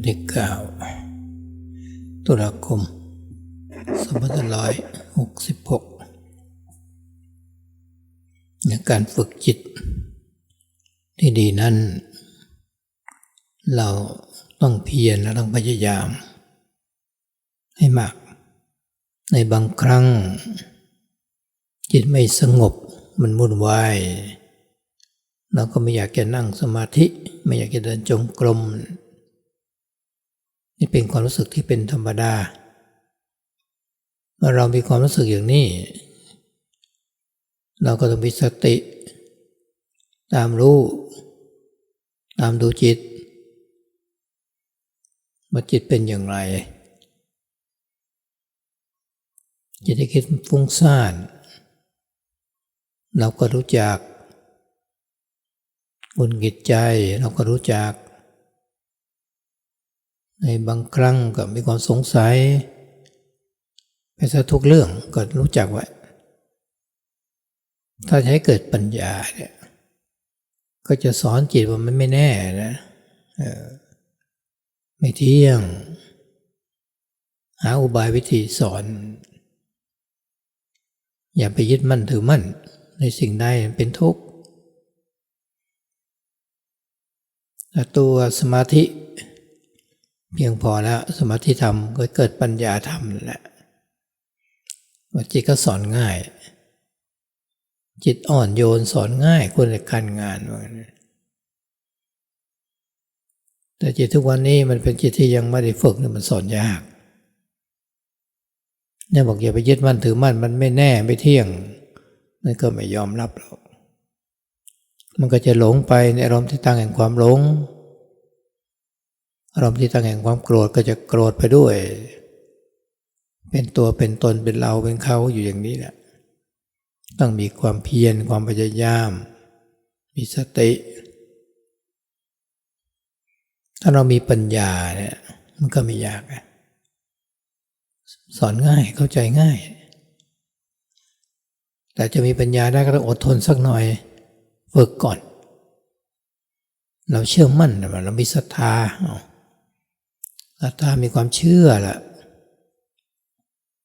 วันที่เก้าตุลาคมสองพันร้อยหกสิบหกในการฝึกจิต ที่ดีนั้น เราต้องเพียรและต้องพยายาม ให้มาก ในบางครั้ง จิตไม่สงบมันวุ่นวายเราก็ไม่อยากจะนั่งสมาธิ ไม่อยากจะเดินจงกรม นี่เป็นความรู้สึกที่เป็นธรรมดา เมื่อเรามีความรู้สึกอย่างนี้ เราก็ต้องมีสติ ตามรู้ ตามดูจิตว่าจิตเป็นอย่างไร จิตที่คิดฟุ้งซ่าน เราก็รู้จักอุ่นกิจใจเราก็รู้จัก ในบางครั้งก็มีความสงสัยไปซะทุกเรื่องก็รู้จักไว้ถ้าใช้เกิดปัญญาเนี่ยก็จะสอนจิตว่ามันไม่แน่นะไม่เที่ยง หาอุบายวิธีสอน อย่าไปยึดมั่นถือมั่น ในสิ่งใดเป็นทุกข์ตัวสมาธิ เพียงพอแล้วสมาธิธรรมก็เกิดปัญญาธรรมแหละว่าจิตก็สอนง่าย จิตอ่อนโยนสอนง่ายควรในการงานว่าแต่จิตทุกวันนี้มันเป็นจิตที่ยังไม่ได้ฝึกมันสอนยากเนี่ยบอกอย่าไปยึดมั่นถือมั่นมันไม่แน่ไม่เที่ยง มันก็ไม่ยอมรับหรอกมันก็จะหลงไปในอารมณ์ที่ตั้งแห่งความหลง อารมณ์ที่ตั้งแห่งความโกรธก็จะโกรธไปด้วย เป็นตัวเป็นตนเป็นเราเป็นเขาอยู่อย่างนี้แหละต้องมีความเพียรความพยายาม มีสติ ถ้าเรามีปัญญาเนี่ยมันก็ไม่ยากสอนง่ายเข้าใจง่าย แต่จะมีปัญญาได้ก็ต้องอดทนสักหน่อยฝึกก่อน เราเชื่อมั่นเรามีศรัทธา ศรัทธามีความเชื่อละ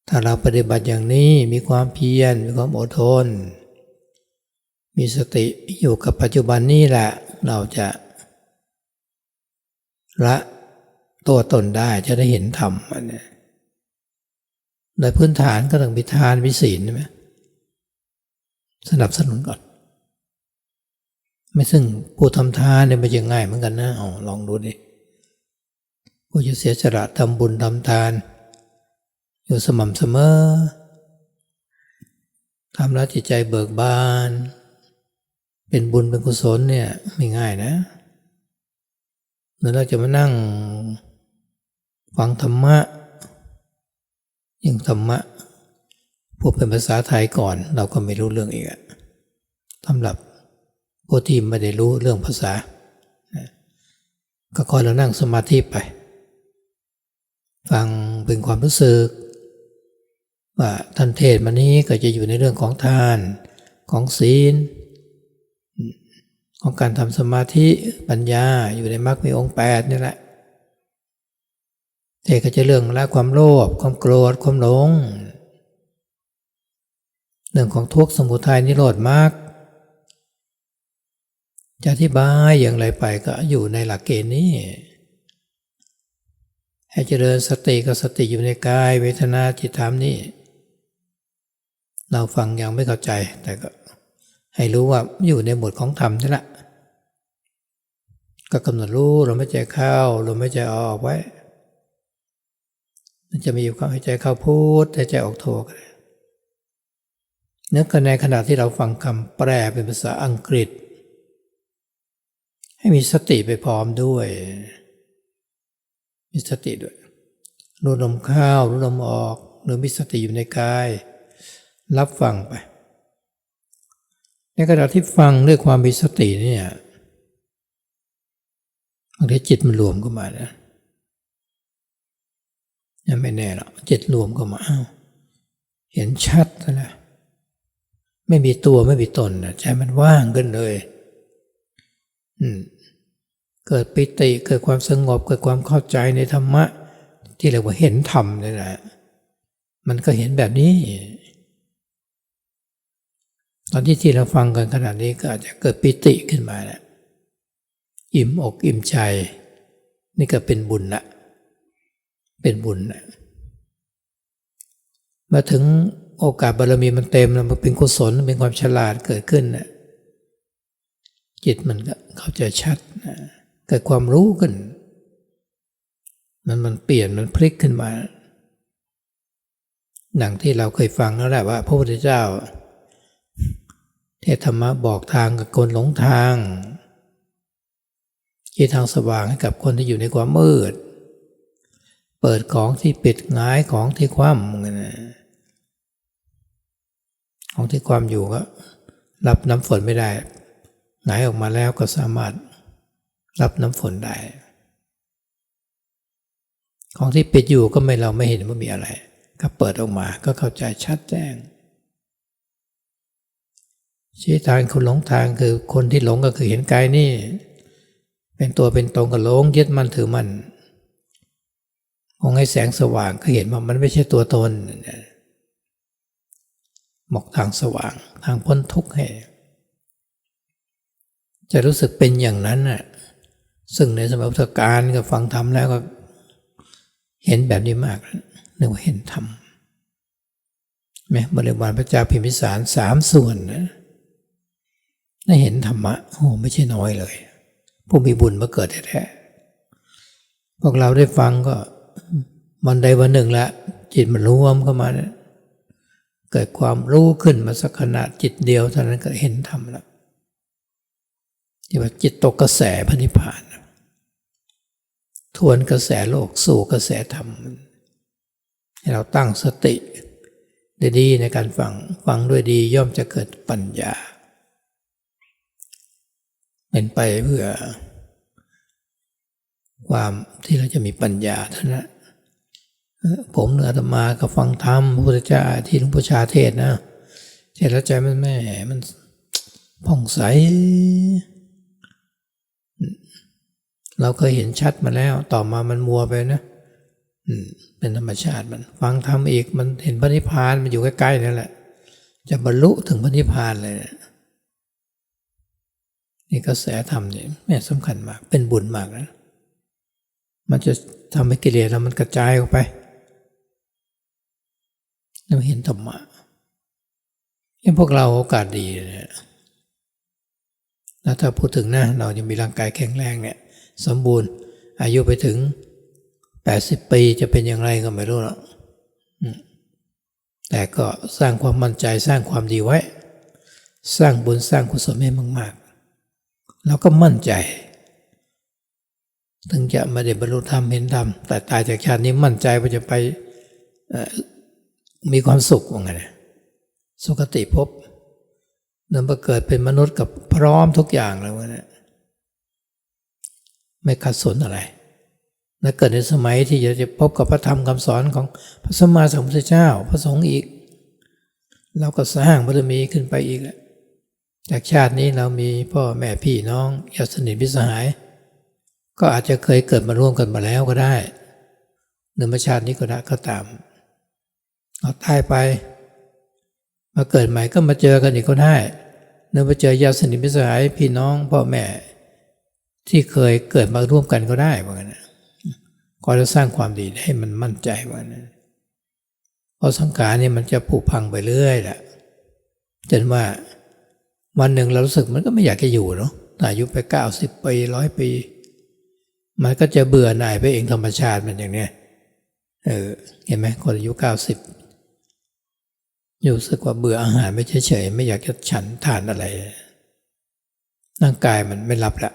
ถ้าเราปฏิบัติอย่างนี้มีความเพียรมีความอดทน มีสติอยู่กับปัจจุบันนี้แหละ เราจะละตัวตนได้จะได้เห็นธรรมอันนี้โดยพื้นฐานก็ต้องมีทานมีศีลใช่ไหมสนับสนุนก่อน ไม่ซึ่งผู้ทำทานเนี่ยม่ใช่ง่ายเหมือนกันนะเอลองดูดิ ผู้จะเสียสละทำบุญทำทาน อยู่สม่ำเสมอทำแล้วจิตใจเบิกบาน เป็นบุญเป็นกุศลเนี่ยไม่ง่ายนะแล้วเราจะมานั่งฟังธรรมะยิ่งธรรมะพูดเป็นภาษาไทยก่อน เราก็ไม่รู้เรื่องอีกอะสำหรับผู้ที่ไม่ได้รู้เรื่องภาษา ก็คอยเรานั่งสมาธิไป ฟังเป็นความรู้สึก ว่าท่านเทศมานี้ก็จะอยู่ในเรื่องของทานของศีล ของการทำสมาธิปัญญาอยู่ในมรรคมีองค์แปดนี่แหละเทศก็จะเรื่องละความโลภความโกรธความหลง เรื่องของทุกข์สมุทัยนิโรธมรรคจะอธิบายอย่างไรไปก็อยู่ในหลักเกณฑ์นี้ ให้เจริญสติกับสติอยู่ในกาย เวทนาจิตธรรมนี่ เราฟังยังไม่เข้าใจ แต่ก็ให้รู้ว่าอยู่ในหมวดของธรรมนี่แหละก็กำหนดรู้เราไม่ใจเข้าเราไม่ใจออกไว้ มันจะมีอยู่ความหายใจเข้าพูดหายใจออกโทกเนื้อกันในขณะที่เราฟังคำแปลเป็นภาษาอังกฤษ ให้มีสติไปพร้อมด้วย มีสติด้วยรู้ลมเข้ารู้ลมออก หรือมีสติอยู่ในกาย รับฟังไป ในขณะที่ฟังด้วยความมีสติเนี่ยบางทีจิตมันรวมเข้ามานะยังไม่แน่หรอกจิตรวมเข้ามาอ้าวเห็นชัดแล้วไม่มีตัวไม่มีตนนะใจมันว่างขึ้นเลย อืม เกิดปิติเกิดความสงบเกิดความเข้าใจในธรรมะ ที่เรียกว่าเห็นธรรมนี่แหละมันก็เห็นแบบนี้ ตอนที่ที่เราฟังกันขนาดนี้ก็อาจจะเกิดปิติขึ้นมาแหละอิ่มอกอิ่มใจ นี่ก็เป็นบุญละเป็นบุญละมาถึงโอกาสบารมีมันเต็มแล้วมันเป็นกุศลเป็นความฉลาดเกิดขึ้นนะจิตมันก็เข้าใจชัดนะ เกิดความรู้ขึ้น มันมันเปลี่ยนมันพลิกขึ้นมาดังที่เราเคยฟังแล้วแหละว่า พระพุทธเจ้า เทศธรรมะบอกทางกับคนหลงทางชี้ทางสว่างให้กับคนที่อยู่ในความมืด เปิดของที่ปิดงายของที่คว่ำนะของที่ความอยู่ก็รับน้ำฝนไม่ได้หงออกมาแล้วก็สามารถ รับน้ำฝนได้ ของที่ปิดอยู่ก็ไม่เราไม่เห็นว่ามีอะไร ก็เปิดออกมาก็เข้าใจชัดแจ้งชี้ทางคนหลงทางคือคนที่หลงก็คือเห็นกายนี่ เป็นตัวเป็นตรงกับหลงยึดมันถือมันมองให้แสงสว่างก็เห็นว่ามันไม่ใช่ตัวตนหมอกทางสว่างทางพ้นทุกข์ให้ จะรู้สึกเป็นอย่างนั้นน่ะ ซึ่งในสมัยพุทธกาลก็ฟังธรรมแล้วก็เห็นแบบนี้มากนึกว่าเห็นธรรมไหมบริวารพระเจ้าพิมพิสารสามส่วนนะได้เห็นธรรมะโอ้ไม่ใช่น้อยเลย ผู้มีบุญมาเกิดแท้ๆพวกเราได้ฟังก็วันใดวันหนึ่งละจิตมันรวมเข้ามาเนี่ยเกิดความรู้ขึ้นมาสักขนาดจิตเดียวเท่านั้นก็เห็นธรรมแล้ว ที่ว่าจิตตกกระแสพระนิพพาน ทวนกระแสโลกสู่กระแสธรรมให้เราตั้งสติดีในการฟังฟังด้วยดีย่อมจะเกิดปัญญา เป็นไปเพื่อ ความที่เราจะมีปัญญาเท่านั้นผมเนื้อธรรมากับฟังธรรมพระพุทธเจ้าที่หลวงพ่อชาเทศนะเทศแล้วใจมันแม่มันผ่องใส เราเคยเห็นชัดมาแล้ว ต่อมามันมัวไปนะเป็นธรรมชาติมัน ฟังทำอีกมันเห็นพระนิพพานมันอยู่ใกล้ๆนั่นแหละ จะบรรลุถึงพระนิพพานเลยนะนี่กระแสธรรมเนี่ยแม่สำคัญมาก เป็นบุญมากนะมันจะทำให้กิเลสเรามันกระจายออกไปเราเห็นธรรมะนี่พวกเราโอกาสดีเนี่ยแล้วถ้าพูดถึงนะเรายังมีร่างกายแข็งแรงเนี่ย สมบูรณ์ อายุไปถึงแปดสิบปีจะเป็นอย่างไรก็ไม่รู้หรอกแต่ก็สร้างความมั่นใจสร้างความดีไว้ สร้างบุญสร้างกุศลให้มากๆ แล้วก็มั่นใจ ถึงจะไม่ได้บรรลุธรรมเห็นธรรมแต่ตายจากชาตินี้มั่นใจว่าจะไปมีความสุขว่าไงสุขติภพนำมาเกิดเป็นมนุษย์กับพร้อมทุกอย่างแล้วเนะ ไม่ขัดสนอะไรและเกิดในสมัยที่จะพบกับพระธรรมคำสอนของพระสมมาสัมพุทธเจ้าพระสงฆ์อีก เราก็สร้างบารมีขึ้นไปอีกแหล้วจากชาตินี้เรามีพ่อแม่พี่น้องญาติสนิทพิสหาย ก็อาจจะเคยเกิดมาร่วมกันมาแล้วก็ได้หนึ่งชาตินี้ก็ได้ก็ตามเอาตายไป มาเกิดใหม่ก็มาเจอกันอีกก็ได้เนื่อมาเจอญาติสนิทพิสหายพี่น้องพ่อแม่ ที่เคยเกิดมาร่วมกันก็ได้เหมือนกันก็จะสร้างความดีให้มันมั่นใจว่านั้นเพราะสังขารเนี่ยมันจะผุพังไปเรื่อยแหละจนว่าวันหนึ่งเรารู้สึกมันก็ไม่อยากจะอยู่เนาะอายุไปเก้าสิบปีร้อยปี มันก็จะเบื่อหน่ายไปเองธรรมชาติมันอย่างเนี้ยเออเห็นไหมคนอายุเก้าสิบอยู่สึกว่าเบื่ออาหารไม่เฉยๆไม่อยากจะฉันทานอะไรร่างกายมันไม่รับละ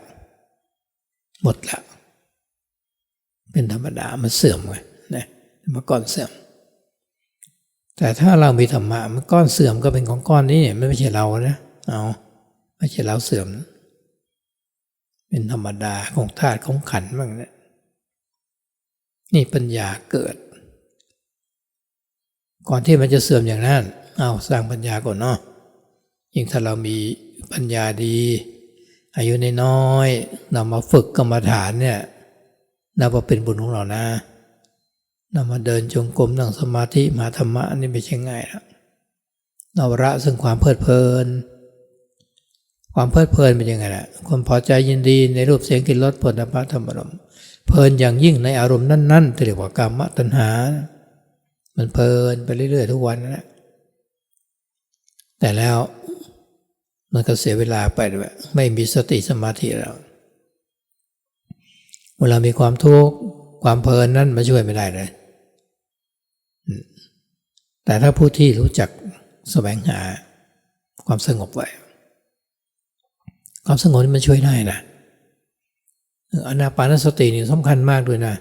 หมดละ เป็นธรรมดามันเสื่อมไงนะมาก่อนเสื่อม แต่ถ้าเรามีธรรมะมันก้อนเสื่อมก็เป็นของก้อนนี้เนี่ยไม่ใช่เรานะเอาไม่ใช่เราเสื่อม เป็นธรรมดาของธาตุของขันบ้างเนี่ยนี่ปัญญาเกิด ก่อนที่มันจะเสื่อมอย่างนั้นเอาสร้างปัญญาก่อนเนาะยิ่งถ้าเรามีปัญญาดี อายุนน้อยๆเรามาฝึกกรรมฐานเนี่ยนับว่าเป็นบุญของเรานะเรามาเดินจงกรมนั่งสมาธิมหาธรรมะนี่ไม่ใช่ง่ายนะเราละซึ่งความเพลิดเพลิน ความเพลิดเพลินเป็นยังไงล่ะความพอใจยินดีในรูปเสียงกลิ่นรสผลพระธรรมารมณ์เพลินอย่างยิ่งในอารมณ์นั้นๆที่เรียกว่ากรรมตัณหา มันเพลินไปเรื่อยๆทุกวันนะแต่แล้ว มันก็เสียเวลาไปด้วยไม่มีสติสมาธิแล้ว เวลามีความทุกข์ความเพลินนั้นมาช่วยไม่ได้เลย แต่ถ้าผู้ที่รู้จักแสวงหาความสงบไว้ ความสงบนี่มันช่วยได้นะอนาปานสตินี่สำคัญมากด้วยนะ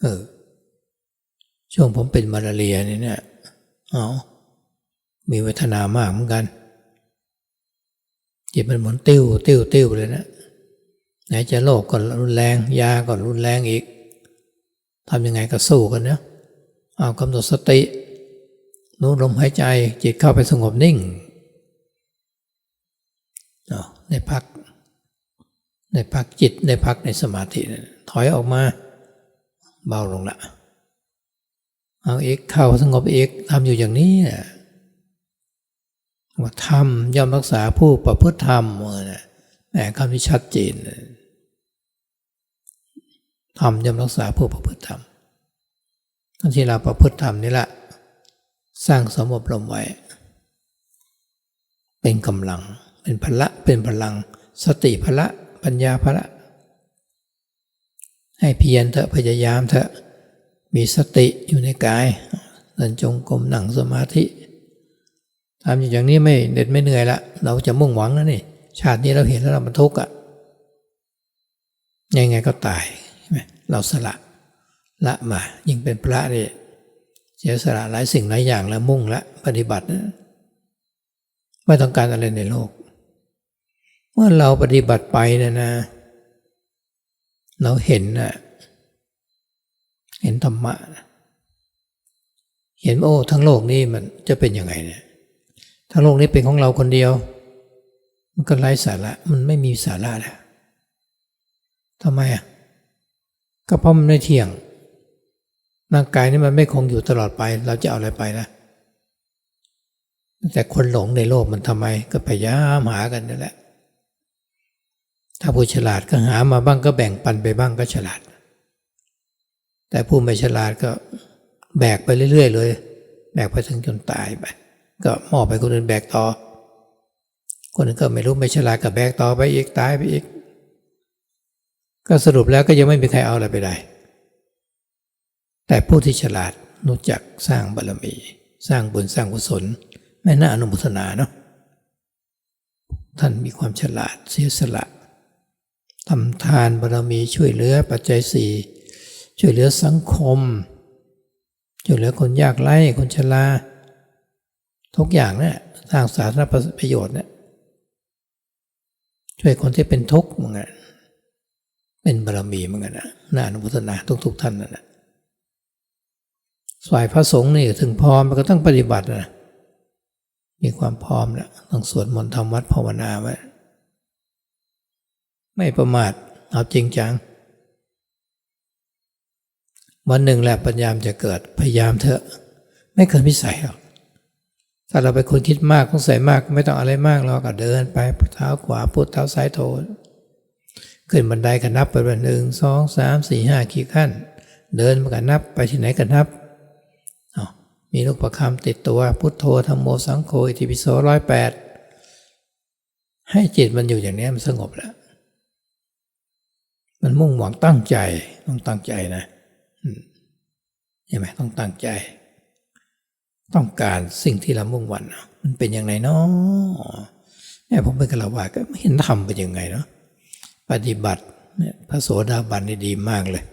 เออ ช่วงผมเป็นมาลาเรียนี่เนี่ยอ๋อมีเวทนามากเหมือนกัน จิตมันหมุนติ้วติ้วติ้วเลยนะไหนจะโรคก่อนรุนแรง ยาก่อนรุนแรงอีกทำยังไงก็สู้กันเนะเอากำหนดสตินู้ลมหายใจ จิตเข้าไปสงบนิ่งได้พักได้พักจิตได้พักในสมาธิ ถอยออกมาเบาลงละเอาเอกเข้าสงบเอกทำอยู่อย่างนี้นะ ว่าธรรมย่อมรักษาผู้ประพฤติธรรมนะแหมคำที่ชัดเจนธรรมย่อมรักษาผู้ประพฤติธรรมทั้งที่เราประพฤติธรรมนี่แหละสร้างสมบรมไว้ เป็นกำลัง เป็นพละเป็นพลัง สติพละปัญญาพละ ให้เพียรเถอะพยายามเถอะมีสติอยู่ในกายเดินจงกรมหนังสมาธิ ทำอย่างนี้ไม่เด็ดไม่เหนื่อยละเราจะมุ่งหวังนะนี่ ชาตินี้เราเห็นแล้วเราบรรทุกอะ่ะยังไงก็ตายเราสละละมายิ่งเป็นพระเนี่ยเสียสละหลายสิ่งหลายอย่างแล้วมุ่งละปฏิบัตินะไม่ต้องการอะไรในโลก เมื่อเราปฏิบัติไปนะนะ เราเห็นนะเห็นธรรมะ เห็นโอ้ทั้งโลกนี้มันจะเป็นยังไงเนี่ย ถ้าโลกนี้เป็นของเราคนเดียว มันก็ไร้สาระมันไม่มีสาระแล้วทำไมอะก็เพราะมันไม่เที่ยงร่างกายนี่มันไม่คงอยู่ตลอดไป เราจะเอาอะไรไปนะแต่คนหลงในโลกมันทำไม ก็พยายามหากันนั่นแหละ ถ้าผู้ฉลาดก็หามาบ้างก็แบ่งปันไปบ้างก็ฉลาด แต่ผู้ไม่ฉลาดก็แบกไปเรื่อย ๆ เลย แบกไปถึงจนตายไป ก็มอบไปคนอื่นแบกต่อ คนอื่นก็ไม่รู้ไม่ฉลาดก็แบกต่อไปอีกตายไปอีก ก็สรุปแล้วก็ยังไม่มีใครเอาอะไรไปได้ แต่ผู้ที่ฉลาดรู้จักสร้างบารมี สร้างบุญสร้างกุศลไม่น่าอนุโมทนาเนาะท่านมีความฉลาดเสียสละทำทานบารมีช่วยเหลือปัจจัยสี่ช่วยเหลือสังคม ช่วยเหลือคนยากไร้คนชรา ทุกอย่างเนี่ยสร้างสาธารณประโยชน์เนี่ยช่วยคนที่เป็นทุกข์เหมือนกันเป็นบารมีเหมือนกันนะน่าอนุโมทนาทุกๆท่านนั่นแหละฝ่ายพระสงฆ์นี่ถึงพร้อมมันก็ต้องปฏิบัตินะมีความพร้อมแล้วต้องสวดมนต์ทำวัดภาวนาไว้ไม่ประมาทเอาจริงจัง วันหนึ่งแหละปัญญามจะเกิดพยายามเถอะ ไม่เกินพิสัยหรอก ถ้าเราไปคนคิดมากต้องใส่มากไม่ต้องอะไรมากเราก็เดินไปเท้าขวาพุทเท้าซ้ายโถขึ้นบันไดก็นับไปวันหนึ่งสองสามสี่ห้ากี่ขั้น เดินมาก็นับไปที่ไหนก็นับมีลูกประคำติดตัวพุทโธธรรมโมสังโฆอิติปิโสร้อยแปดให้จิตมันอยู่อย่างนี้มันสงบแล้ว มันมุ่งหวังตั้งใจต้องตั้งใจนะใช่ไหมต้องตั้งใจ ต้องการสิ่งที่เรามุ่งหวังมันเป็นอย่างไรเนาะแม่ผมเป็นกระวาก็ไม่เห็นทำเป็นยังไงเนาะปฏิบัติเนี่ยพระโสดาบันนี่ดีมากเลย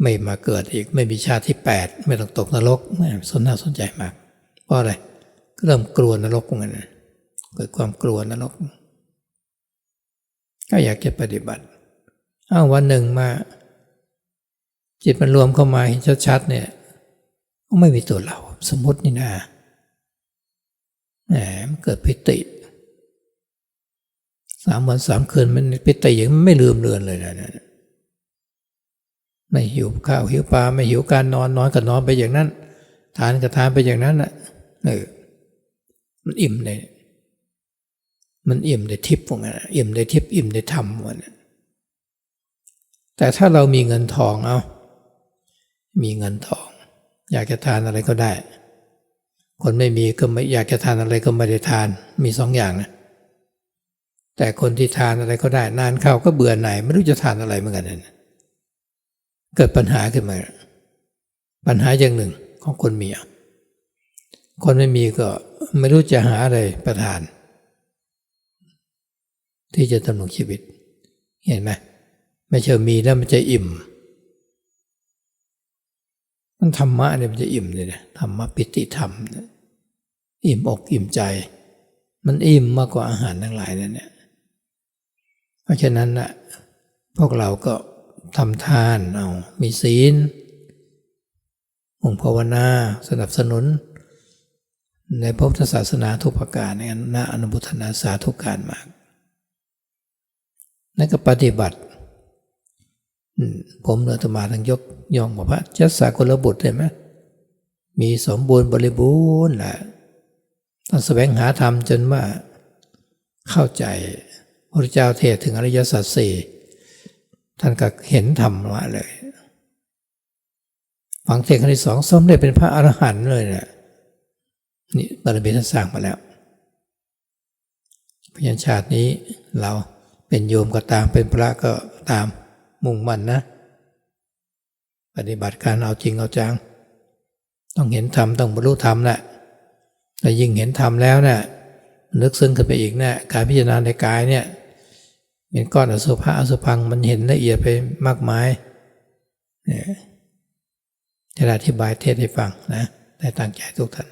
ไม่มาเกิดอีกไม่มีชาติที่แปดไม่ต้องตกนรกสนน่าสนใจมากเพราะอะไรเริ่มกลัวนรกเหมือนกันเกิดความกลัวนรก ก็อยากจะปฏิบัติอ้าววันหนึ่งมา จิตมันรวมเข้ามาเห็นชัดๆเนี่ยก็ไม่มีตัวเรา สมมตินี่นะแหมมันเกิดพิติสามวันสามคืนมันไปตีอย่างมันไม่ลืมเลือนเลยนะเนี่ยไม่หิวข้าวหิวปลาไม่หิวการนอนนอนก็นอนไปอย่างนั้น ทานก็ทานไปอย่างนั้นนะเออมันอิ่มเลยมันอิ่มได้ทิพย์พวกนั้นอิ่มได้ทิพย์อิ่มได้ธรรมวันนั้นแต่ถ้าเรามีเงินทองเอา มีเงินทอง อยากจะทานอะไรก็ได้ คนไม่มีก็ไม่อยากจะทานอะไรก็ไม่ได้ทานมีสองอย่างนะแต่คนที่ทานอะไรก็ได้ นานเข้าก็เบื่อหน่ายไม่รู้จะทานอะไรเหมือนกันนะเกิดปัญหาขึ้นมา ปัญหาอย่างหนึ่งของคนมีคนไม่มีก็ไม่รู้จะหาอะไรประทาน ที่จะดำรงชีวิต เห็นไหมไม่ใช่มีแล้วมันจะอิ่ม มันธรรมะเนี่ยมันจะอิ่มเลยนะธรรมะปิติธรรมนี่ยอิ่มอกอิ่มใจ มันอิ่มมากกว่าอาหารทั้งหลายนั่นเนี่ยเพราะฉะนั้นนะพวกเราก็ทำทานเอามีศีลองภาวนาสนับสนุน ในพระพุทธศาสนาทุกประการในน่าอนุโมทนาสาธุการมาก นั่นก็ปฏิบัติ ผมเนื้อธรรมาทั้งยกย่องบอกว่าจัสสากลบุตรเห็นไหมมีสมบูรณ์บริบูรณ์แหละต้องแสวงหาธรรมจนว่าเข้าใจพระเจ้าเทศถึงอริยสัจสี่ท่านก็เห็นธรรมละเลยฝังเทศครั้งที่สองสมเด็จเป็นพระอรหันต์เลยเนี่ยนี่บารมีท่านสร้างมาแล้วพยัญชาตินี้เราเป็นโยมก็ตามเป็นพระก็ตาม มุ่งมั่นนะ ปฏิบัติการเอาจริงเอาจัง ต้องเห็นธรรมต้องบรรลุธรรมแหละแต่ยิ่งเห็นธรรมแล้วเนี่ยนึกซึ้งขึ้นไปอีกเนี่ยการพิจารณาในกายเนี่ยเป็นก้อนอสุภะอสุพังมันเห็นละเอียดไปมากมายเนี่ยจะอธิบายเทศให้ฟังนะได้ตั้งใจทุกท่าน